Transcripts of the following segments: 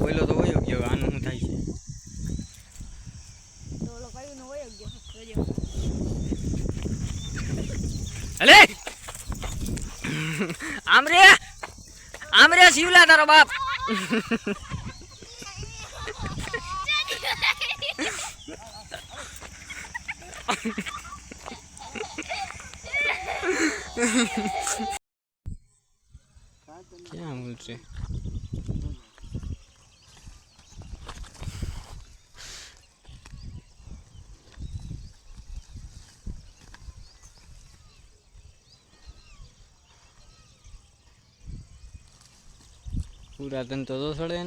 ઓઈલો તો વયો ગયો આનું શું થાય છે? અલે! આમ રે! આમ રે શિવલા તારો બાપ! ક્યાં બોલશે પુરાતન તો તો સડે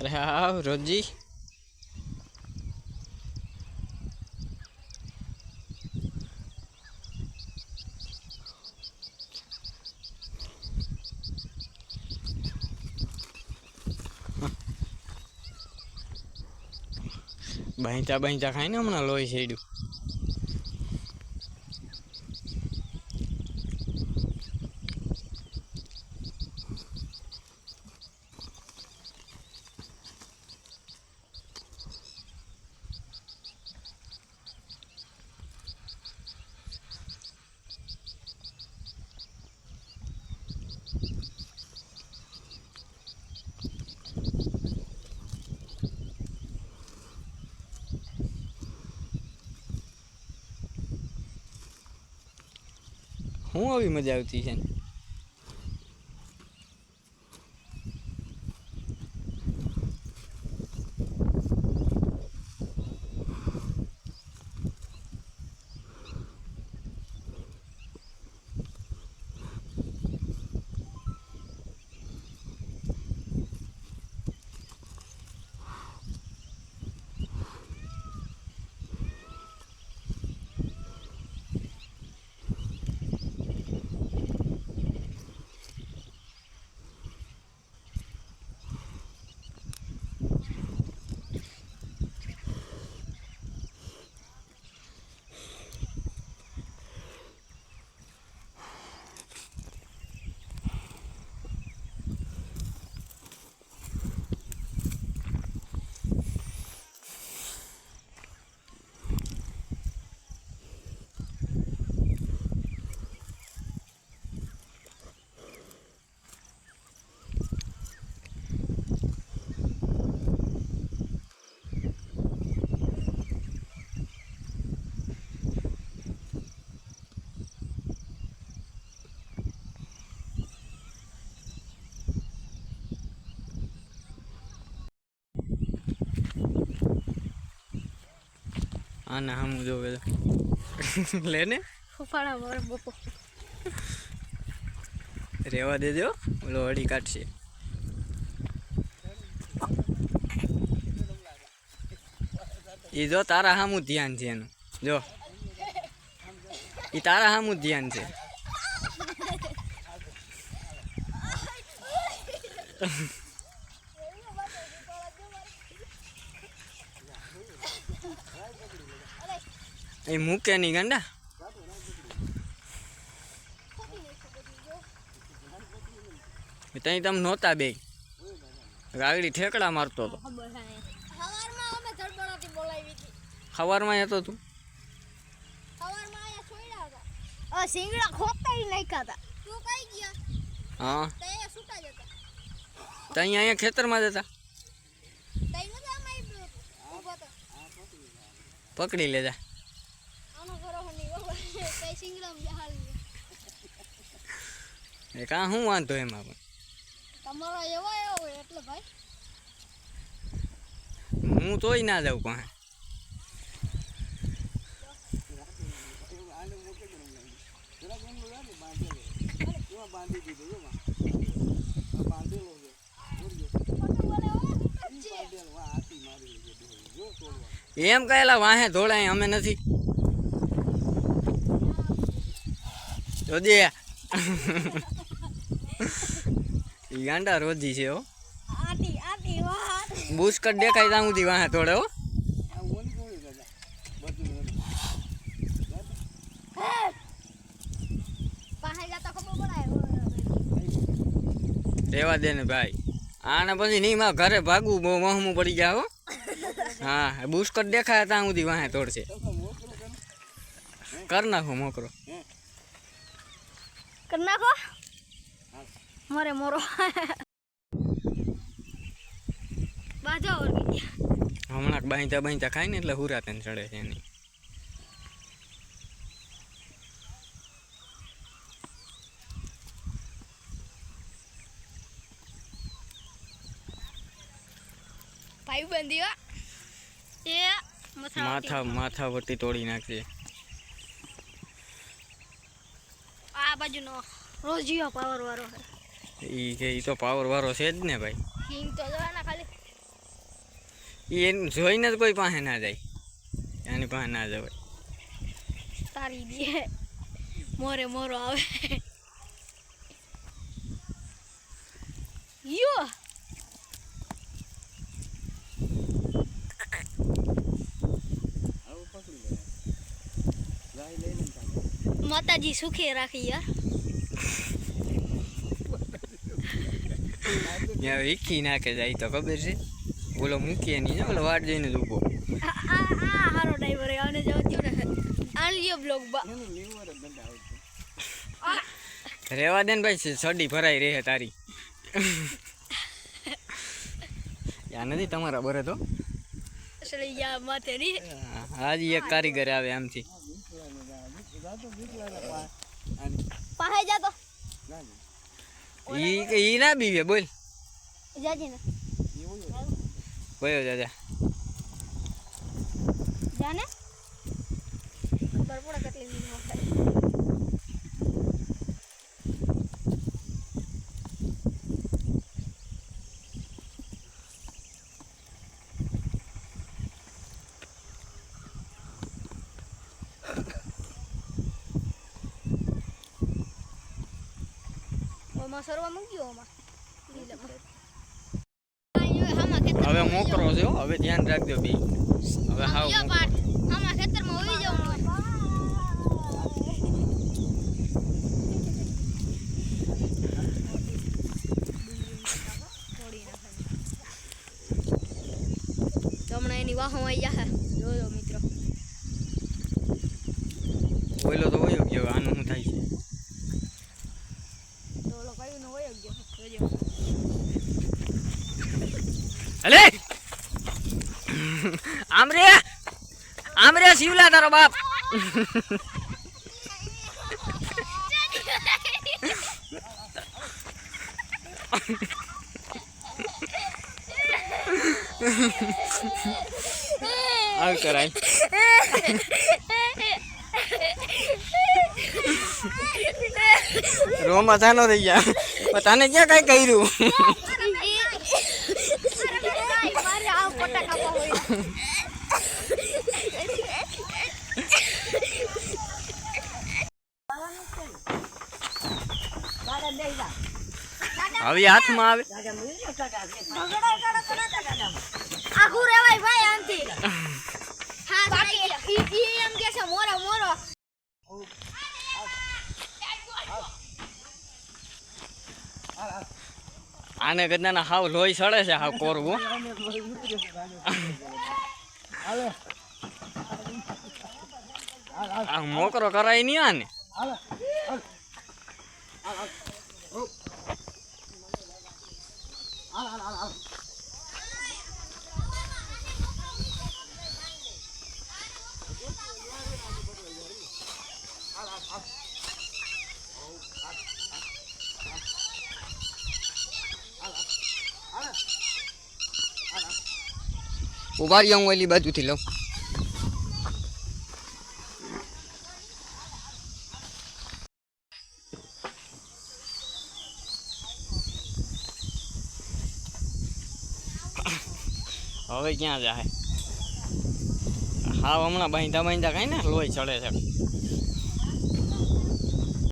અરે હા રોજી બાંચા બાંચા ખાય ને હમણાં લોહી છેડ્યું. હું આવી મજા આવતી છે. ને આના હમ જોવે લે ને. ફૂફાડા મારે બપો રેવા દેજો ઓલો અડી કાઢશે. એ જો તારા હામું ધ્યાન છે એનું. જો. એ તારા હામું ધ્યાન છે. એ મૂકે નહીં ગાંડા. ત્યાં તમે નહોતા બે ગાગડી ઠેકડા મારતો હતો. ખવારમાં બોલાવી હતી તું. હા. ત્યાં અહીંયા ખેતરમાં જતા આવ્યો પકડી લેજા. એ કા હું વાંધો એમાં પણ તમારો એવા હોય એટલે ભાઈ. હું તોય ના જાઉં પણ એમ કહેલા વાહે ધોળાય અમે નથી. ઈ ગાંડા રોજી છે હો. બુસ્કટ દેખાય ત્યાં સુધી વાહ તોડે હો. રેવા દે ને ભાઈ. આને પછી નહીં માં ઘરે ભાગવું બહુ વહમું પડી ગયા હો. હા બુસ્કટ દેખાય ત્યાં સુધી વાહે તોડશે? કર નાખો મોકરો. કર નાખો. મારે મોરો. બાજો ઓરગી હમણાં બાંધતા બાંધતા ખાય ને એટલે હુરા તને ચડે છે એની. ભાઈ બંધી એ માથા માથા વટી તોડી નાખશે બાજુનો રોજિયો પાવર વાળો છે. ઈ કે ઈ તો પાવર વાળો છે જ ને ભાઈ. કિંગ તો જવાના ખાલી ઈ એને જોઈને જ કોઈ પાસે ના જાય. એની પાસે ના જવાય. તારી દે મોરે મોરો આવે. યો. માતાજી સુખી રાખી યાર ત્યાં વીખી નાખે જાય તો ખબર છે બોલો મૂકીએ નહીં ને બોલો વાટ જોઈને જ ઊભો આ આ આ હારો ડ્રાઈવર આને જાવ ને બ્લોગ બા. રેવા દે ને ભાઈ સડી ભરાઈ રહે તારી યા નથી તમારા બરે તો હાજી એક કારીગર આવે આમથી જાતો બીકલાના પા. આની. પાહે જા તો. જી. ઈ કે ઈ ના બીવે બોલ. જાજી ના. એવું જ જાજા. જાને? ખબર પડે કેટલી મિનિટ ઓમાં સરવા મૂક્યો હવે મોકરો છે હવે ધ્યાન રાખજો બી. હવે હાવ આમાં ખેતરમાં જવાનું હમણાં એની વાહો આવી જોજો મિત્રો ઓલો તો વયો ગયો આનું શું થાય છે તો ઓલો કયું નો વયો ગયો જોજો અલે! આમ રે! આમ રે શિવલા તારો બાપ! આવ કરાય. રોમ થાનો થઈ ગયા. પતાને તને ક્યાં કઈ કર્યું મારે આ પટ્ટા કાપવા હોય હવે હાથમાં આવે. આખું રેવાય ભાઈ આમથી હા બાકી ઈ ઈ એમ કે છે મોરો મોરો. આને ગદાના હાવ લોહી સડે છે હાવ કોરવું. આ મોકરો કરાય નહીં આને. ઉભારી રહ્યા હું એલી બાજુથી લઉં. હવે ક્યાં જાય હા હમણાં બાંધતા બાંધતા કઈ ને લોહી ચડે છે.